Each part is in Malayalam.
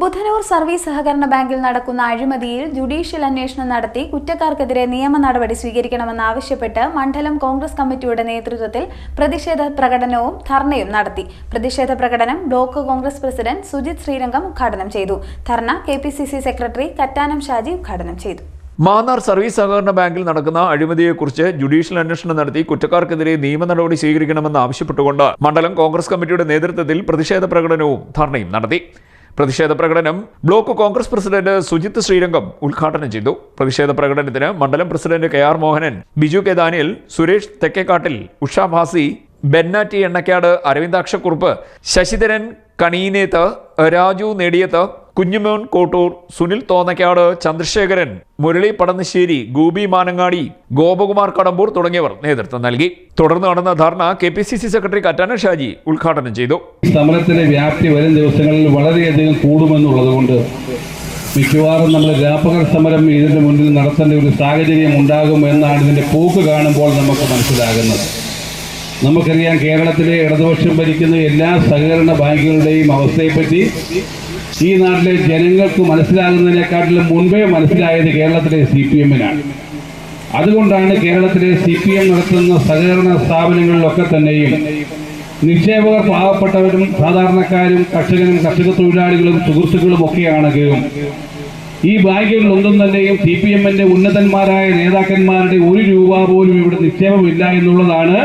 ബുധനൂർ സർവീസ് സഹകരണ ബാങ്കിൽ നടക്കുന്ന അഴിമതിയിൽ ജുഡീഷ്യൽ അന്വേഷണം നടത്തി കുറ്റക്കാർക്കെതിരെ നിയമ നടപടി സ്വീകരിക്കണമെന്നാവശ്യപ്പെട്ട് മണ്ഡലം കോൺഗ്രസ് കമ്മിറ്റിയുടെ നേതൃത്വത്തിൽ പ്രതിഷേധ പ്രകടനവും ധർണയും നടത്തി. പ്രതിഷേധ പ്രകടനം block Congress president Sujith Sreerangam ഉദ്ഘാടനം ചെയ്തു. ധർണ കെ സെക്രട്ടറി കറ്റാനം ഷാജി ഉദ്ഘാടനം ചെയ്തു. മാന്നാർ സർവീസ് സഹകരണ ബാങ്കിൽ നടക്കുന്ന അഴിമതിയെക്കുറിച്ച് ജുഡീഷ്യൽ അന്വേഷണം നടത്തി കുറ്റക്കാർക്കെതിരെ നിയമ നടപടി സ്വീകരിക്കണമെന്ന് ആവശ്യപ്പെട്ടുകൊണ്ട് മണ്ഡലം കോൺഗ്രസ് കമ്മിറ്റിയുടെ നേതൃത്വത്തിൽ പ്രതിഷേധ പ്രകടനവും ധർണയും നടത്തി. പ്രതിഷേധ പ്രകടനം block Congress president Sujith Sreerangam ഉദ്ഘാടനം ചെയ്തു. പ്രതിഷേധ പ്രകടനത്തിന് മണ്ഡലം president K R Mohanan Biju K Daniel Suresh Thekkekattil Usha Bhasi Bennatty Ennakkad Aravindakshakurup Sasidharan Kaneenethu Raju Nediyathu Kunjumon Kottoor Sunil Thonnakkad Chandrasekharan Murali Padannasseri Gopi Manangadi Gopakumar Kadambur തുടങ്ങിയവർ നേതൃത്വം നൽകി. തുടർന്ന് നടന്ന ധർണ K P C C secretary Kattanam Shaji ഉദ്ഘാടനം ചെയ്തു. സമരത്തിന്റെ വ്യാപ്തി വരും ദിവസങ്ങളിൽ വളരെയധികം കൂടുമെന്നുള്ളത് കൊണ്ട് മിക്കവാറും നമ്മൾ വ്യാപക സമരം ഇതിന്റെ മുന്നിൽ നടത്തേണ്ട ഒരു സാഹചര്യം ഉണ്ടാകും എന്നാണ് ഇതിന്റെ പോക്ക് കാണുമ്പോൾ നമുക്ക് മനസ്സിലാകുന്നത്. നമുക്കറിയാം കേരളത്തിലെ ഇടതുപക്ഷം ഭരിക്കുന്ന എല്ലാ സഹകരണ ബാങ്കുകളുടെയും അവസ്ഥയെപ്പറ്റി ഈ നാട്ടിലെ ജനങ്ങൾക്ക് മനസ്സിലാകുന്നതിനെക്കാട്ടിലും മുൻപേ മനസ്സിലായത് കേരളത്തിലെ സി പി എമ്മിനാണ്. അതുകൊണ്ടാണ് കേരളത്തിലെ സി പി എം നടത്തുന്ന സഹകരണ സ്ഥാപനങ്ങളിലൊക്കെ തന്നെയും നിക്ഷേപകർ പാവപ്പെട്ടവരും സാധാരണക്കാരും കർഷകനും കർഷക തൊഴിലാളികളും സുഹൃത്തുക്കളും ഒക്കെയാണെങ്കിലും ഈ ബാങ്കുകളിൽ ഒന്നും തന്നെയും സി പി എമ്മിന്റെ ഉന്നതന്മാരായ നേതാക്കന്മാരുടെ ഒരു രൂപ പോലും ഇവിടെ നിക്ഷേപമില്ല എന്നുള്ളതാണ്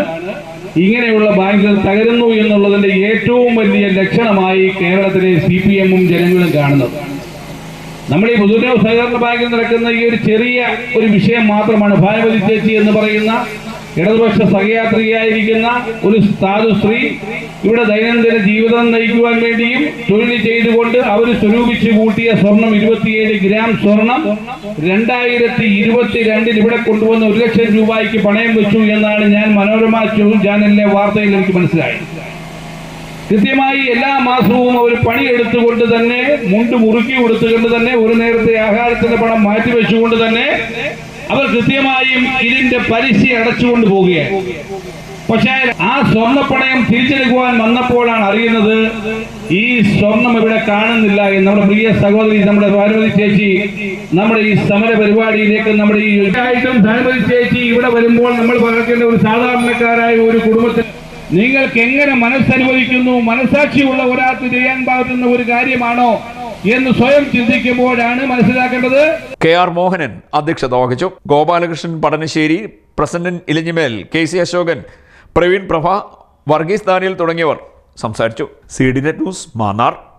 ഇങ്ങനെയുള്ള ബാങ്കുകൾ തകരുന്നു എന്നുള്ളതിന്റെ ഏറ്റവും വലിയ ലക്ഷണമായി കേരളത്തിലെ സി പി എമ്മും ജനങ്ങളും കാണുന്നത്. നമ്മൾ ഈ പൊതുജന സഹകരണ ബാങ്കിൽ നടക്കുന്ന ഈ ഒരു ചെറിയ ഒരു വിഷയം മാത്രമാണ് ഭാനുമതി ചേച്ചി എന്ന് പറയുന്ന ഇടതുപക്ഷ സഹയാത്രികയായിരിക്കുന്ന ഒരു സാധുശ്രീ ഇവിടെ ദൈനംദിന ജീവിതം നയിക്കുവാൻ വേണ്ടിയും തൊഴിൽ ചെയ്തുകൊണ്ട് അവർ സ്വരൂപിച്ച് കൂട്ടിയ സ്വർണം ഇരുപത്തിയേഴ് ഗ്രാം സ്വർണം രണ്ടായിരത്തി ഇരുപത്തിരണ്ടിൽ ഇവിടെ കൊണ്ടുവന്ന് ഒരു ലക്ഷം രൂപയ്ക്ക് പണയം വെച്ചു എന്നാണ് ഞാൻ മനോരമ ചാനലിലെ വാർത്തയിൽ എനിക്ക് മനസ്സിലായത് കൃത്യമായി എല്ലാ മാസവും അവർ പണിയെടുത്തുകൊണ്ട് തന്നെ മുണ്ട് മുറുക്കി കൊടുത്തുകൊണ്ട് തന്നെ ഒരു നേരത്തെ ആഹാരത്തിന്റെ പണം മാറ്റിവെച്ചുകൊണ്ട് തന്നെ അവർ കൃത്യമായും ഇതിന്റെ പലിശ അടച്ചുകൊണ്ട് പോവുകയാണ്. പക്ഷേ ആ സ്വർണപ്പണയം തിരിച്ചെടുക്കുവാൻ വന്നപ്പോഴാണ് അറിയുന്നത് ഈ സ്വർണം ഇവിടെ കാണുന്നില്ല എന്ന് നമ്മുടെ പ്രിയ സഹോദരി നമ്മുടെ ഭാരവതി ചേച്ചി നമ്മുടെ ഈ സമര പരിപാടിയിലേക്ക് നമ്മുടെ ഈ ആയിട്ടും ഭാനുമതി ചേച്ചി ഇവിടെ വരുമ്പോൾ നമ്മൾ പറയേണ്ട ഒരു സാധാരണക്കാരായ ഒരു കുടുംബത്തിൽ നിങ്ങൾക്ക് എങ്ങനെ മനസ്സനുവദിക്കുന്നു മനസാക്ഷിയുള്ള ഒരാൾക്ക് ചെയ്യാൻ പാകുന്ന ഒരു കാര്യമാണോ? എന്ന് സ്വയം ചിന്തിക്കുമ്പോഴാണ് മനസ്സിലാക്കേണ്ടത്. കെ ആർ മോഹനൻ അധ്യക്ഷത വഹിച്ചു. Gopalakrishnan Padanassery president Ilinjimel K C Ashokan Praveen Prabha Varghese Daniel തുടങ്ങിയവർ സംസാരിച്ചു. C D net news Mannar.